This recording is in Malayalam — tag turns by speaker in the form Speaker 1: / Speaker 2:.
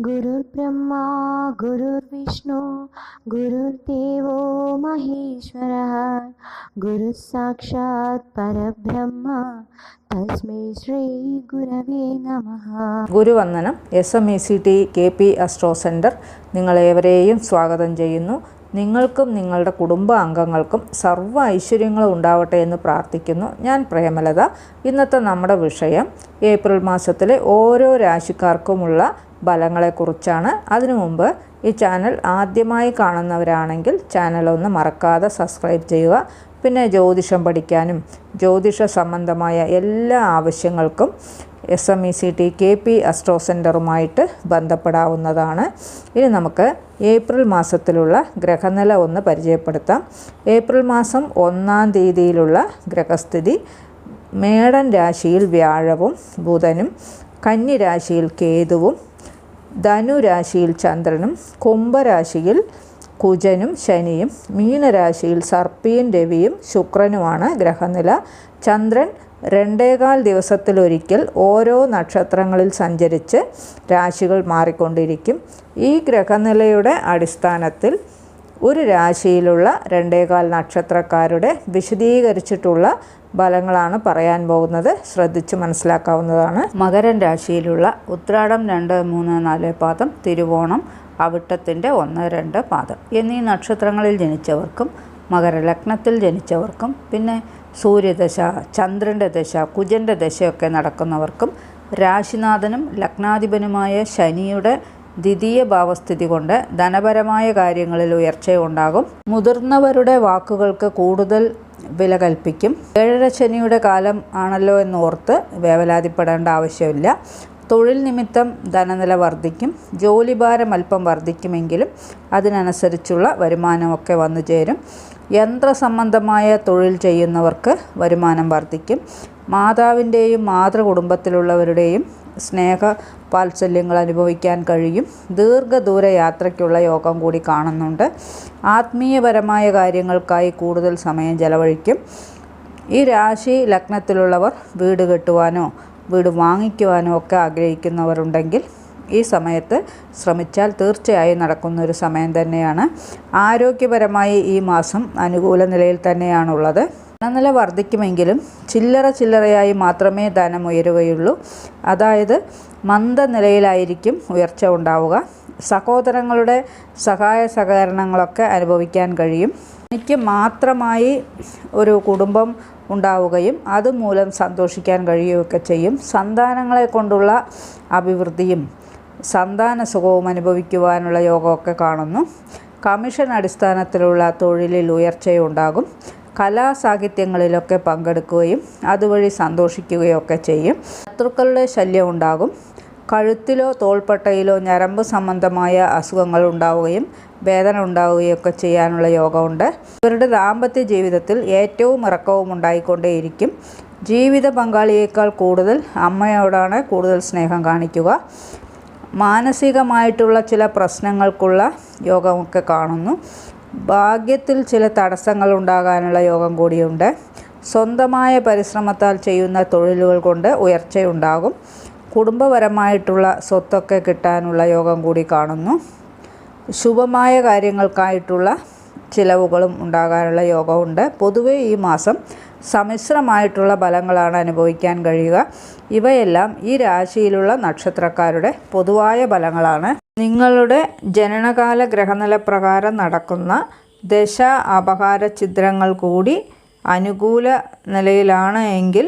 Speaker 1: गुरुर्ब्रह्मा गुरुर्विष्णु गुरुर्देवो महेश्वरः गुरुः साक्षात् परब्रह्म തസ്മൈ ശ്രീ ഗുരവേ നമ
Speaker 2: ഗുരുവന്ദനം S M E C T K P astro centre നിങ്ങളേവരെയും സ്വാഗതം ചെയ്യുന്നു നിങ്ങൾക്കും നിങ്ങളുടെ കുടുംബ അംഗങ്ങൾക്കും സർവ ഐശ്വര്യങ്ങളും ഉണ്ടാവട്ടെ എന്ന് പ്രാർത്ഥിക്കുന്നു. ഞാൻ പ്രേമലത. ഇന്നത്തെ നമ്മുടെ വിഷയം ഏപ്രിൽ മാസത്തിലെ ഓരോ രാശിക്കാർക്കുമുള്ള ഫലങ്ങളെക്കുറിച്ചാണ്. അതിനു മുമ്പ് ഈ ചാനൽ ആദ്യമായി കാണുന്നവരാണെങ്കിൽ ചാനൽ ഒന്ന് മറക്കാതെ സബ്സ്ക്രൈബ് ചെയ്യുക. പിന്നെ ജ്യോതിഷം പഠിക്കാനും ജ്യോതിഷ സംബന്ധമായ എല്ലാ ആവശ്യങ്ങൾക്കും S M E C T K P astro സെന്ററുമായിട്ട് ബന്ധപ്പെടാവുന്നതാണ്. ഇനി നമുക്ക് ഏപ്രിൽ മാസത്തിലുള്ള ഗ്രഹനില ഒന്ന് പരിചയപ്പെടുത്താം. ഏപ്രിൽ മാസം ഒന്നാം തീയതിയിലുള്ള ഗ്രഹസ്ഥിതി മേടൻ രാശിയിൽ വ്യാഴവും ബുധനും കന്നി രാശിയിൽ കേതുവും ധനുരാശിയിൽ ചന്ദ്രനും കുംഭരാശിയിൽ കുജനും ശനിയും മീനരാശിയിൽ സർപ്പിയും രവിയും ശുക്രനുമാണ് ഗ്രഹനില. ചന്ദ്രൻ രണ്ടേകാൽ ദിവസത്തിലൊരിക്കൽ ഓരോ നക്ഷത്രങ്ങളിൽ സഞ്ചരിച്ച് രാശികൾ മാറിക്കൊണ്ടിരിക്കും. ഈ ഗ്രഹനിലയുടെ അടിസ്ഥാനത്തിൽ ഒരു രാശിയിലുള്ള രണ്ടേകാൽ നക്ഷത്രക്കാരുടെ വിശദീകരിച്ചിട്ടുള്ള ഫലങ്ങളാണ് പറയാൻ പോകുന്നത്. ശ്രദ്ധിച്ച് മനസ്സിലാക്കാവുന്നതാണ്. മകരം രാശിയിലുള്ള ഉത്രാടം രണ്ട് മൂന്ന് നാല് പാദം തിരുവോണം. അവിട്ടത്തിന്റെ ഒന്ന് രണ്ട് പാദം. എന്നീ നക്ഷത്രങ്ങളിൽ ജനിച്ചവർക്കും മകരലഗ്നത്തിൽ ജനിച്ചവർക്കും പിന്നെ സൂര്യദശ ചന്ദ്രന്റെ ദശ കുജന്റെ ദശയൊക്കെ നടക്കുന്നവർക്കും രാശിനാഥനും ലഗ്നാധിപനുമായ ശനിയുടെ ദ്വിതീയ ഭാവസ്ഥിതി കൊണ്ട് ധനപരമായ കാര്യങ്ങളിൽ ഉയർച്ചയുണ്ടാകും. മുതിർന്നവരുടെ വാക്കുകൾക്ക് കൂടുതൽ വില കൽപ്പിക്കും. ഏഴര ശനിയുടെ കാലം ആണല്ലോ എന്നോർത്ത് വേവലാതിപ്പെടേണ്ട ആവശ്യമില്ല. തൊഴിൽ നിമിത്തം ധനനില വർദ്ധിക്കും ജോലിഭാരം അല്പം വർദ്ധിക്കുമെങ്കിലും അതിനനുസരിച്ചുള്ള വരുമാനമൊക്കെ വന്നു ചേരും. യന്ത്രസംബന്ധമായ തൊഴിൽ ചെയ്യുന്നവർക്ക് വരുമാനം വർദ്ധിക്കും. മാതാവിന്റെയും മാതൃകുടുംബത്തിലുള്ളവരുടെയും സ്നേഹ വാത്സല്യങ്ങൾ അനുഭവിക്കാൻ കഴിയും. ദീർഘദൂര യാത്രയ്ക്കുള്ള യോഗം കൂടി കാണുന്നുണ്ട്. ആത്മീയപരമായ കാര്യങ്ങൾക്കായി കൂടുതൽ സമയം ചെലവഴിക്കും. ഈ രാശി ലഗ്നത്തിലുള്ളവർ വീട് കെട്ടുവാനോ വീട് വാങ്ങിക്കുവാനും ഒക്കെ ആഗ്രഹിക്കുന്നവരുണ്ടെങ്കിൽ ഈ സമയത്ത് ശ്രമിച്ചാൽ തീർച്ചയായും നടക്കുന്ന ഒരു സമയം തന്നെയാണ്. ആരോഗ്യപരമായി ഈ മാസം അനുകൂല നിലയിൽ തന്നെയാണുള്ളത്. ധനനില വർദ്ധിക്കുമെങ്കിലും ചില്ലറ ചില്ലറയായി മാത്രമേ ധനം ഉയരുകയുള്ളൂ. അതായത് മന്ദനിലയിലായിരിക്കും ഉയർച്ച ഉണ്ടാവുക. സഹോദരങ്ങളുടെ സഹായ സഹകരണങ്ങളൊക്കെ അനുഭവിക്കാൻ കഴിയും. എനിക്ക് മാത്രമായി ഒരു കുടുംബം ഉണ്ടാവുകയും അതുമൂലം സന്തോഷിക്കാൻ കഴിയുകയൊക്കെ ചെയ്യും. സന്താനങ്ങളെ കൊണ്ടുള്ള അഭിവൃദ്ധിയും സന്താന സുഖവും അനുഭവിക്കുവാനുള്ള യോഗമൊക്കെ കാണുന്നു. കമ്മീഷൻ അടിസ്ഥാനത്തിലുള്ള തൊഴിലിൽ ഉയർച്ചയുണ്ടാകും കലാസാഹിത്യങ്ങളിലൊക്കെ പങ്കെടുക്കുകയും അതുവഴി സന്തോഷിക്കുകയൊക്കെ ചെയ്യും. ശത്രുക്കളുടെ ശല്യം ഉണ്ടാകും. കഴുത്തിലോ തോൾപ്പട്ടയിലോ ഞരമ്പ് സംബന്ധമായ അസുഖങ്ങൾ ഉണ്ടാവുകയും വേദന ഉണ്ടാവുകയും ഒക്കെ ചെയ്യാനുള്ള യോഗമുണ്ട്. ഇവരുടെ ദാമ്പത്യ ജീവിതത്തിൽ ഏറ്റവും ഇറക്കവും ഉണ്ടായിക്കൊണ്ടേയിരിക്കും. ജീവിത പങ്കാളിയേക്കാൾ കൂടുതൽ അമ്മയോടാണ് കൂടുതൽ സ്നേഹം കാണിക്കുക. മാനസികമായിട്ടുള്ള ചില പ്രശ്നങ്ങൾക്കുള്ള യോഗമൊക്കെ കാണുന്നു. ഭാഗ്യത്തിൽ ചില തടസ്സങ്ങൾ ഉണ്ടാകാനുള്ള യോഗം കൂടിയുണ്ട്. സ്വന്തമായ പരിശ്രമത്താൽ ചെയ്യുന്ന തൊഴിലുകൾ കൊണ്ട് ഉയർച്ചയുണ്ടാകും. കുടുംബപരമായിട്ടുള്ള സ്വത്തൊക്കെ കിട്ടാനുള്ള യോഗം കൂടി കാണുന്നു. ശുഭമായ കാര്യങ്ങൾക്കായിട്ടുള്ള ചിലവുകളും ഉണ്ടാകാനുള്ള യോഗമുണ്ട് പൊതുവേ ഈ മാസം സമ്മിശ്രമായിട്ടുള്ള ഫലങ്ങളാണ് അനുഭവിക്കാൻ കഴിയുക. ഇവയെല്ലാം ഈ രാശിയിലുള്ള നക്ഷത്രക്കാരുടെ പൊതുവായ ഫലങ്ങളാണ്. നിങ്ങളുടെ ജനനകാല ഗ്രഹനില പ്രകാരം നടക്കുന്ന ദശ അപഹാര ചിത്രങ്ങൾ കൂടി അനുകൂല നിലയിലാണ് എങ്കിൽ